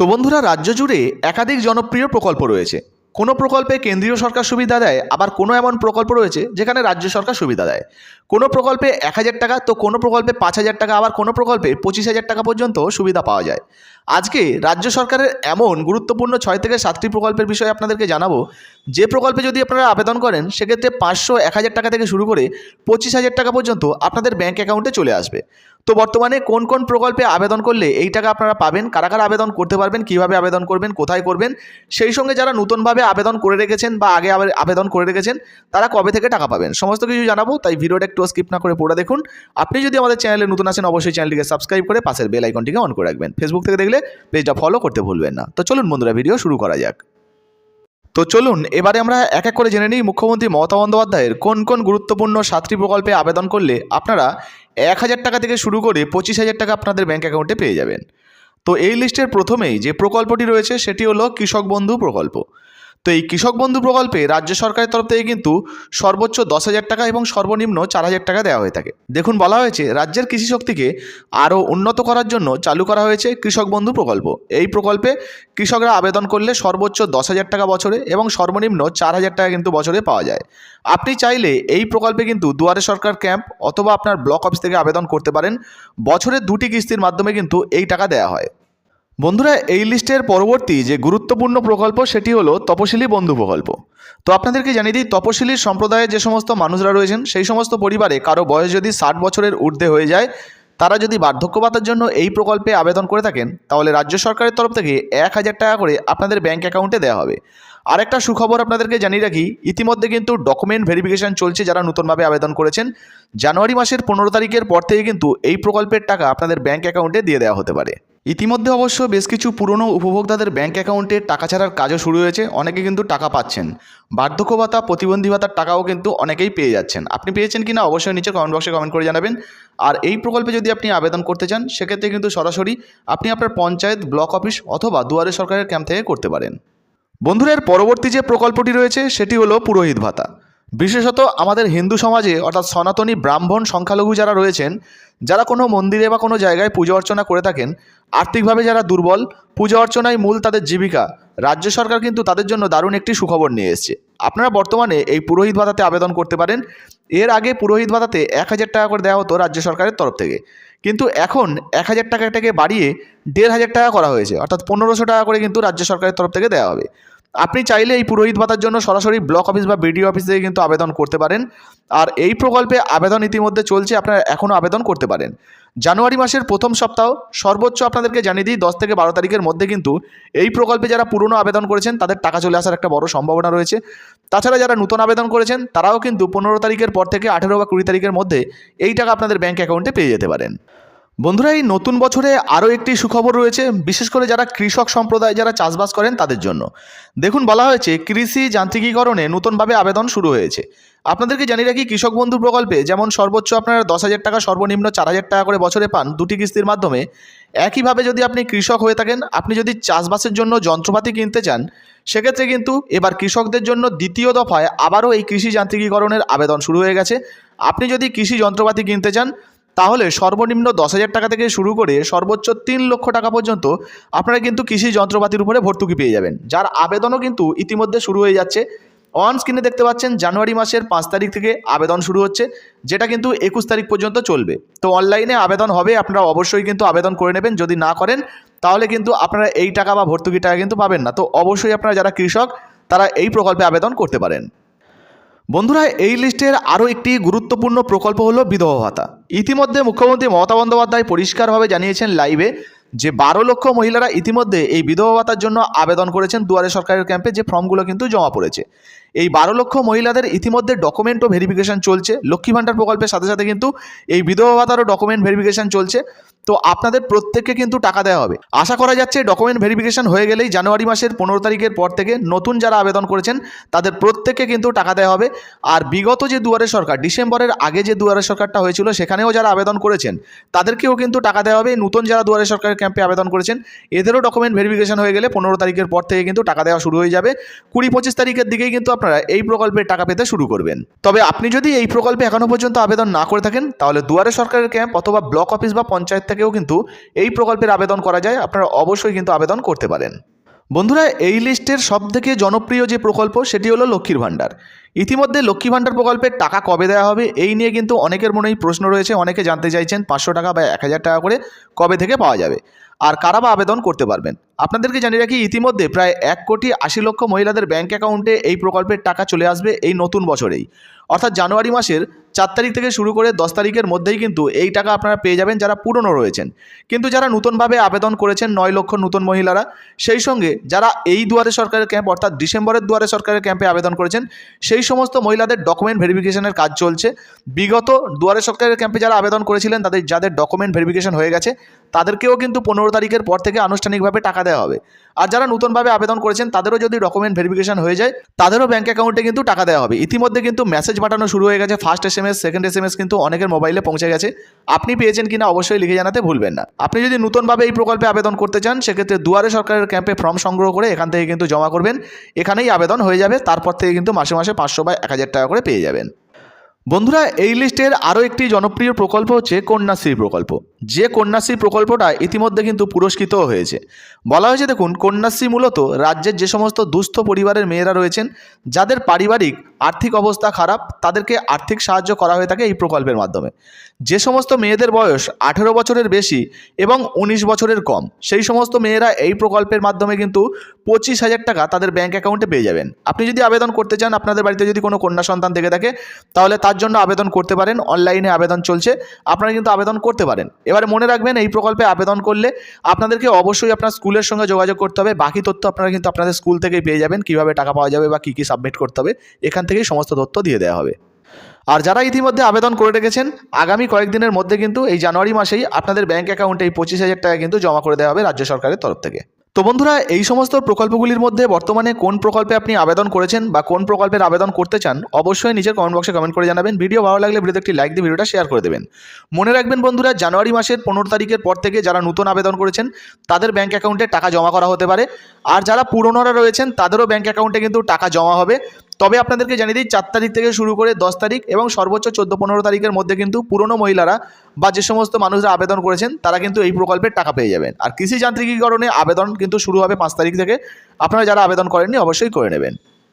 তো বন্ধুরা, রাজ্য জুড়ে একাধিক জনপ্রিয় প্রকল্প রয়েছে। কোনো প্রকল্পে কেন্দ্রীয় সরকার সুবিধা দেয়, আবার কোনো এমন প্রকল্প রয়েছে যেখানে রাজ্য সরকার সুবিধা দেয়। কোনো প্রকল্পে এক হাজার টাকা, তো কোনো প্রকল্পে পাঁচ হাজার টাকা, আবার কোনো প্রকল্পে পঁচিশ হাজার টাকা পর্যন্ত সুবিধা পাওয়া যায়। আজকে রাজ্য সরকারের এমন গুরুত্বপূর্ণ ছয় থেকে সাতটি প্রকল্পের বিষয়ে আপনাদেরকে জানাব। যে প্রকল্পে যদি আপনারা আবেদন করেন, সেক্ষেত্রে পাঁচশো, এক হাজার টাকা থেকে শুরু করে পঁচিশ হাজার টাকা পর্যন্ত আপনাদের ব্যাঙ্ক অ্যাকাউন্টে চলে আসবে। তো বর্তমানে কোন কোন প্রকল্পে আবেদন করলে এই টাকা আপনারা পাবেন, কারা কারা আবেদন করতে পারবেন, কীভাবে আবেদন করবেন, কোথায় করবেন, সেই সঙ্গে যারা নতুনভাবে আবেদন করে রেখেছেন বা আগে আবেদন করে রেখেছেন, তারা কবে থেকে টাকা পাবেন? সমস্ত কিছু জানাব, তাই ভিডিওটা একটু স্কিপ না করে পড়ে দেখুন। আপনি যদি আমাদের চ্যানেলে নতুন আসেন অবশ্যই চ্যানেলটিকে সাবস্ক্রাইব করে পাশের বেল আইকনটিকে অন করে রাখবেন। ফেসবুক থেকে দেখলে পেজটা ফলো করতে ভুলবেন না। তো চলুন বন্ধুরা ভিডিও শুরু করা যাক। তো চলুন, এবারে আমরা এক এক করে জেনে নিই। মুখ্যমন্ত্রী মমতা বন্দ্যোপাধ্যায়ের কোন কোন গুরুত্বপূর্ণ সাতটি প্রকল্পে আবেদন করলে আপনারা এক হাজার টাকা থেকে শুরু করে পঁচিশ হাজার টাকা আপনাদের ব্যাঙ্ক অ্যাকাউন্টে পেয়ে যাবেন। তো এই লিস্টের প্রথমেই যে প্রকল্পটি রয়েছে, সেটি হলো কৃষক বন্ধু প্রকল্প। তো এই কৃষক বন্ধু প্রকল্পে রাজ্য সরকারের তরফ থেকে কিন্তু সর্বোচ্চ দশ হাজার টাকা এবং সর্বনিম্ন চার হাজার টাকা দেওয়া হয়ে থাকে। দেখুন, বলা হয়েছে রাজ্যের কৃষি শক্তিকে আরও উন্নত করার জন্য চালু করা হয়েছে কৃষক বন্ধু প্রকল্প। এই প্রকল্পে কৃষকরা আবেদন করলে সর্বোচ্চ দশ হাজার টাকা বছরে এবং সর্বনিম্ন চার হাজার টাকা কিন্তু বছরে পাওয়া যায়। আপনি চাইলে এই প্রকল্পে কিন্তু দুয়ারে সরকার ক্যাম্প অথবা আপনার ব্লক অফিস থেকে আবেদন করতে পারেন। বছরে দুটি কিস্তির মাধ্যমে কিন্তু এই টাকা দেওয়া হয়। বন্ধুরা, এই লিস্টের পরবর্তী যে গুরুত্বপূর্ণ প্রকল্প, সেটি হলো তপশিলি বন্ধু প্রকল্প। তো আপনাদেরকে জানিয়ে দিই তপশিলি সম্প্রদায়ের যে সমস্ত মানুষরা রয়েছেন, সেই সমস্ত পরিবারে কারও বয়স যদি ষাট বছরের ঊর্ধ্বে হয়ে যায়, তারা যদি বার্ধক্য ভাতার জন্য এই প্রকল্পে আবেদন করে থাকেন, তাহলে রাজ্য সরকারের তরফ থেকে এক হাজার টাকা করে আপনাদের ব্যাঙ্ক অ্যাকাউন্টে দেওয়া হবে। আরেকটা সুখবর আপনাদেরকে জানিয়ে রাখি, ইতিমধ্যে কিন্তু ডকুমেন্ট ভেরিফিকেশন চলছে যারা নতুনভাবে আবেদন করেছেন। জানুয়ারি মাসের পনেরো তারিখের পর থেকে কিন্তু এই প্রকল্পের টাকা আপনাদের ব্যাঙ্ক অ্যাকাউন্টে দিয়ে দেওয়া হতে পারে। ইতিমধ্যে অবশ্য বেশ কিছু পুরনো উপভোক্তাদের ব্যাঙ্ক অ্যাকাউন্টে টাকা ছাড়ার কাজও শুরু হয়েছে, অনেকে কিন্তু টাকা পাচ্ছেন। বার্ধক্য ভাতা প্রতিবন্ধী ভাতার টাকাও কিন্তু অনেকেই পেয়ে যাচ্ছেন। আপনি পেয়েছেন কিনা অবশ্যই নিচে কমেন্ট বক্সে কমেন্ট করে জানাবেন। আর এই প্রকল্পে যদি আপনি আবেদন করতে চান, সেক্ষেত্রে কিন্তু সরাসরি আপনি আপনার পঞ্চায়েত, ব্লক অফিস অথবা দুয়ারে সরকারের ক্যাম্প থেকে করতে পারেন। বন্ধুরা, এর পরবর্তী যে প্রকল্পটি রয়েছে, সেটি হলো পুরোহিত ভাতা। বিশেষত আমাদের হিন্দু সমাজে, অর্থাৎ সনাতনী ব্রাহ্মণ সংখ্যালঘু যারা রয়েছেন, যারা কোনো মন্দিরে বা কোনো জায়গায় পুজো অর্চনা করে থাকেন, আর্থিকভাবে যারা দুর্বল, পূজা অর্চনায় মূল তাদের জীবিকা। রাজ্য সরকার কিন্তু তাদের জন্য দারুণ একটি সুখবর নিয়ে এসেছে। আপনারা বর্তমানে এই পুরোহিত ভাতাতে আবেদন করতে পারেন। এর আগে পুরোহিত ভাতাতে এক হাজার টাকা করে দেওয়া হতো রাজ্য সরকারের তরফ থেকে। কিন্তু এখন এক হাজার টাকাটাকে বাড়িয়ে দেড় হাজার টাকা করা হয়েছে। অর্থাৎ পনেরোশো টাকা করে কিন্তু রাজ্য সরকারের তরফ থেকে দেওয়া হবে। আপনি চাইলে এই পুরোহিত ভাতার জন্য সরাসরি ব্লক অফিস বা বিডিও অফিস থেকে কিন্তু আবেদন করতে পারেন। আর এই প্রকল্পে আবেদন ইতিমধ্যে চলছে, আপনারা এখনও আবেদন করতে পারেন। জানুয়ারি মাসের প্রথম সপ্তাহ, সর্বোচ্চ আপনাদেরকে জানিয়ে দিই, দশ থেকে বারো তারিখের মধ্যে কিন্তু এই প্রকল্পে যারা পুরনো আবেদন করেছেন, তাদের টাকা চলে আসার একটা বড় সম্ভাবনা রয়েছে। তাছাড়া যারা নতুন আবেদন করেছেন, তারাও কিন্তু পনেরো তারিখের পর থেকে আঠেরো বা কুড়ি তারিখের মধ্যে এই টাকা আপনাদের ব্যাঙ্ক অ্যাকাউন্টে পেয়ে যেতে পারেন। বন্ধুরা, এই নতুন বছরে আরও একটি সুখবর রয়েছে, বিশেষ করে যারা কৃষক সম্প্রদায় যারা চাষবাস করেন তাদের জন্য। দেখুন, বলা হয়েছে, কৃষি যান্ত্রিকীকরণে নতুনভাবে আবেদন শুরু হয়েছে। আপনাদেরকে জানিয়ে রাখি, কৃষক বন্ধু প্রকল্পে যেমন সর্বোচ্চ আপনারা দশ হাজার টাকা, সর্বনিম্ন চার হাজার টাকা করে বছরে পান দুটি কিস্তির মাধ্যমে, একইভাবে যদি আপনি কৃষক হয়ে থাকেন, আপনি যদি চাষবাসের জন্য যন্ত্রপাতি কিনতে চান, সেক্ষেত্রে কিন্তু এবার কৃষকদের জন্য দ্বিতীয় দফায় আবারও এই কৃষি যান্ত্রিকীকরণের আবেদন শুরু হয়ে গেছে। আপনি যদি কৃষি যন্ত্রপাতি কিনতে চান তাহলে সর্বনিম্ন দশ হাজার টাকা থেকে শুরু করে সর্বোচ্চ তিন লক্ষ টাকা পর্যন্ত আপনারা কিন্তু কৃষি যন্ত্রপাতির উপরে ভর্তুকি পেয়ে যাবেন। যার আবেদনও কিন্তু ইতিমধ্যে শুরু হয়ে যাচ্ছে। অন স্ক্রিনে দেখতে পাচ্ছেন, জানুয়ারি মাসের পাঁচ তারিখ থেকে আবেদন শুরু হচ্ছে, যেটা কিন্তু একুশ তারিখ পর্যন্ত চলবে। তো অনলাইনে আবেদন হবে, আপনারা অবশ্যই কিন্তু আবেদন করে নেবেন। যদি না করেন, তাহলে কিন্তু আপনারা এই টাকা বা ভর্তুকি টাকা কিন্তু পাবেন না। তো অবশ্যই আপনারা যারা কৃষক, তারা এই প্রকল্পে আবেদন করতে পারেন। বন্ধুরা, এই লিস্টের আরও একটি গুরুত্বপূর্ণ প্রকল্প হলো বিধবা ভাতা। ইতিমধ্যে মুখ্যমন্ত্রী মমতা বন্দ্যোপাধ্যায় পরিষ্কারভাবে জানিয়েছেন লাইভে যে বারো লক্ষ মহিলারা ইতিমধ্যে এই বিধবা ভাতার জন্য আবেদন করেছেন দুয়ারে সরকারের ক্যাম্পে, যে ফর্মগুলো কিন্তু জমা পড়েছে। এই বারো লক্ষ মহিলাদের ইতিমধ্যে ডকুমেন্ট ও ভেরিফিকেশন চলছে। লক্ষ্মী ভাণ্ডার প্রকল্পের সাথে সাথে কিন্তু এই বিধবা ভাতারও ডকুমেন্ট ভেরিফিকেশন চলছে। তো আপনাদের প্রত্যেককে কিন্তু টাকা দেওয়া হবে। আশা করা যাচ্ছে ডকুমেন্ট ভেরিফিকেশন হয়ে গেলেই জানুয়ারি মাসের পনেরো তারিখের পর থেকে নতুন যারা আবেদন করেছেন, তাদের প্রত্যেককে কিন্তু টাকা দেওয়া হবে। আর বিগত যে দুয়ারে সরকার, ডিসেম্বরের আগে যে দুয়ারে সরকারটা হয়েছিল, সেখানেও যারা আবেদন করেছেন, তাদেরকেও কিন্তু টাকা দেওয়া হবে। নতুন যারা দুয়ারে সরকারের ক্যাম্পে আবেদন করেছেন, এদেরও ডকুমেন্ট ভেরিফিকেশান হয়ে গেলে পনেরো তারিখের পর থেকে কিন্তু টাকা দেওয়া শুরু হয়ে যাবে। কুড়ি পঁচিশ তারিখের দিকেই কিন্তু আপনারা এই প্রকল্পের টাকা পেতে শুরু করবেন। তবে আপনি যদি এই প্রকল্পে এখনও পর্যন্ত আবেদন না করে থাকেন, তাহলে দুয়ারে সরকারের ক্যাম্প অথবা ব্লক অফিস বা পঞ্চায়েত থেকেও কিন্তু এই প্রকল্পের আবেদন করা যায়। আপনারা অবশ্যই কিন্তু আবেদন করতে পারেন। বন্ধুরা, এই লিস্টের সবথেকে জনপ্রিয় যে প্রকল্প, সেটি হলো লক্ষ্মীর ভাণ্ডার। ইতিমধ্যে লক্ষ্মী ভাণ্ডার প্রকল্পের টাকা কবে দেওয়া হবে, এই নিয়ে কিন্তু অনেকের মনেই প্রশ্ন রয়েছে। অনেকে জানতে চাইছেন পাঁচশো টাকা বা এক হাজার টাকা করে কবে থেকে পাওয়া যাবে, আর কারা বা আবেদন করতে পারবেন? আপনাদেরকে জানিয়ে রাখি, ইতিমধ্যে প্রায় এক কোটি আশি লক্ষ মহিলাদের ব্যাঙ্ক অ্যাকাউন্টে এই প্রকল্পের টাকা চলে আসবে এই নতুন বছরেই। অর্থাৎ জানুয়ারি মাসের চার তারিখ থেকে শুরু করে দশ তারিখের মধ্যেই কিন্তু এই টাকা আপনারা পেয়ে যাবেন যারা পুরনো রয়েছেন। কিন্তু যারা নতুনভাবে আবেদন করেছেন নয় লক্ষ নতুন মহিলারা, সেই সঙ্গে যারা এই দুয়ারে সরকারের ক্যাম্প, অর্থাৎ ডিসেম্বরের দুয়ারে সরকারের ক্যাম্পে আবেদন করেছেন, সেই সমস্ত মহিলাদের ডকুমেন্ট ভেরিফিকেশনের কাজ চলছে। বিগত দুয়ারে সরকারের ক্যাম্পে যারা আবেদন করেছিলেন, তাদের, যাদের ডকুমেন্ট ভেরিফিকেশন হয়ে গেছে, তাদেরকেও কিন্তু পনেরো তারিখের পর থেকে আনুষ্ঠানিকভাবে টাকা দেওয়া হবে। আর যারা নতুনভাবে আবেদন করেছেন, তাদেরও যদি ডকুমেন্ট ভেরিফিকেশন হয়ে যায়, তাদেরও ব্যাঙ্ক অ্যাকাউন্টে কিন্তু টাকা দেওয়া হবে। ইতিমধ্যে কিন্তু মেসেজ পাঠানো শুরু হয়ে গেছে first S M S second S M S কিন্তু অনেকের মোবাইলে পৌঁছে গেছে। আপনি পেয়েছেন কিনা অবশ্যই লিখে জানাতে ভুলবেন না। আপনি যদি নতুনভাবে এই প্রকল্পে আবেদন করতে চান, সেক্ষেত্রে দুয়ারে সরকারের ক্যাম্পে ফর্ম সংগ্রহ করে এখান থেকে কিন্তু জমা করবেন। এখানেই আবেদন হয়ে যাবে, তারপর থেকে কিন্তু মাসে মাসে পাঁচশো বা এক হাজার টাকা করে পেয়ে যাবেন। বন্ধুরা, এই লিস্টের আরও একটি জনপ্রিয় প্রকল্প হচ্ছে কন্যাশ্রী প্রকল্প। যে কন্যাশ্রী প্রকল্পটা ইতিমধ্যে কিন্তু পুরস্কৃত হয়েছে। বলা হয়েছে, দেখুন, কন্যাশ্রী মূলত রাজ্যের যে সমস্ত দুস্থ পরিবারের মেয়েরা রয়েছেন, যাদের পারিবারিক আর্থিক অবস্থা খারাপ, তাদেরকে আর্থিক সাহায্য করা হয়ে থাকে এই প্রকল্পের মাধ্যমে। যে সমস্ত মেয়েদের বয়স আঠেরো বছরের বেশি এবং উনিশ বছরের কম, সেই সমস্ত মেয়েরা এই প্রকল্পের মাধ্যমে কিন্তু পঁচিশ হাজার টাকা তাদের ব্যাঙ্ক অ্যাকাউন্টে পেয়ে যাবেন। আপনি যদি আবেদন করতে চান, আপনাদের বাড়িতে যদি কোনো কন্যা সন্তান থেকে থাকে, তাহলে তার জন্য আবেদন করতে পারেন। অনলাইনে আবেদন চলছে, আপনারা কিন্তু আবেদন করতে পারেন। এবারে মনে রাখবেন, এই প্রকল্পে আবেদন করলে আপনাদেরকে অবশ্যই আপনার স্কুলের সঙ্গে যোগাযোগ করতে হবে। বাকি তথ্য আপনারা কিন্তু আপনাদের স্কুল থেকেই পেয়ে যাবেন, কীভাবে টাকা পাওয়া যাবে বা কী কী সাবমিট করতে হবে। এখান থেকেই সমস্ত তথ্য দিয়ে দেওয়া হবে। আর যারা ইতিমধ্যে আবেদন করে রেখেছেন, আগামী কয়েকদিনের মধ্যে কিন্তু এই জানুয়ারি মাসেই আপনাদের ব্যাঙ্ক অ্যাকাউন্টে এই পঁচিশ হাজার টাকা কিন্তু জমা করে দেওয়া হবে রাজ্য সরকারের তরফ থেকে। তো বন্ধুরা, এই সমস্ত প্রকল্পগুলির মধ্যে বর্তমানে কোন প্রকল্পে আপনি আবেদন করেছেন বা কোন প্রকল্পের আবেদন করতে চান, অবশ্যই নিজের কমেন্ট বক্সে কমেন্ট করে জানাবেন। ভিডিও ভালো লাগলে ভিডিওতে একটি লাইক দিয়ে ভিডিওটা শেয়ার করে দেবেন। মনে রাখবেন বন্ধুরা, জানুয়ারি মাসের পনেরো তারিখের পর থেকে যারা নতুন আবেদন করেছেন, তাদের ব্যাঙ্ক অ্যাকাউন্টে টাকা জমা করা হতে পারে। আর যারা পুরনোরা রয়েছেন, তাদেরও ব্যাঙ্ক অ্যাকাউন্টে কিন্তু টাকা জমা হবে। তবে আপনাদেরকে জানিয়ে দিই, চার তারিখ থেকে শুরু করে দশ তারিখ এবং সর্বোচ্চ চোদ্দ পনেরো তারিখের মধ্যে কিন্তু পুরনো মহিলারা বা যে সমস্ত মানুষরা আবেদন করেছেন, তারা কিন্তু এই প্রকল্পের টাকা পেয়ে যাবেন। আর কৃষি যান্ত্রিকীকরণে আবেদন কিন্তু শুরু হবে পাঁচ তারিখ থেকে। আপনারা যারা আবেদন করেননি, অবশ্যই করে নেবেন।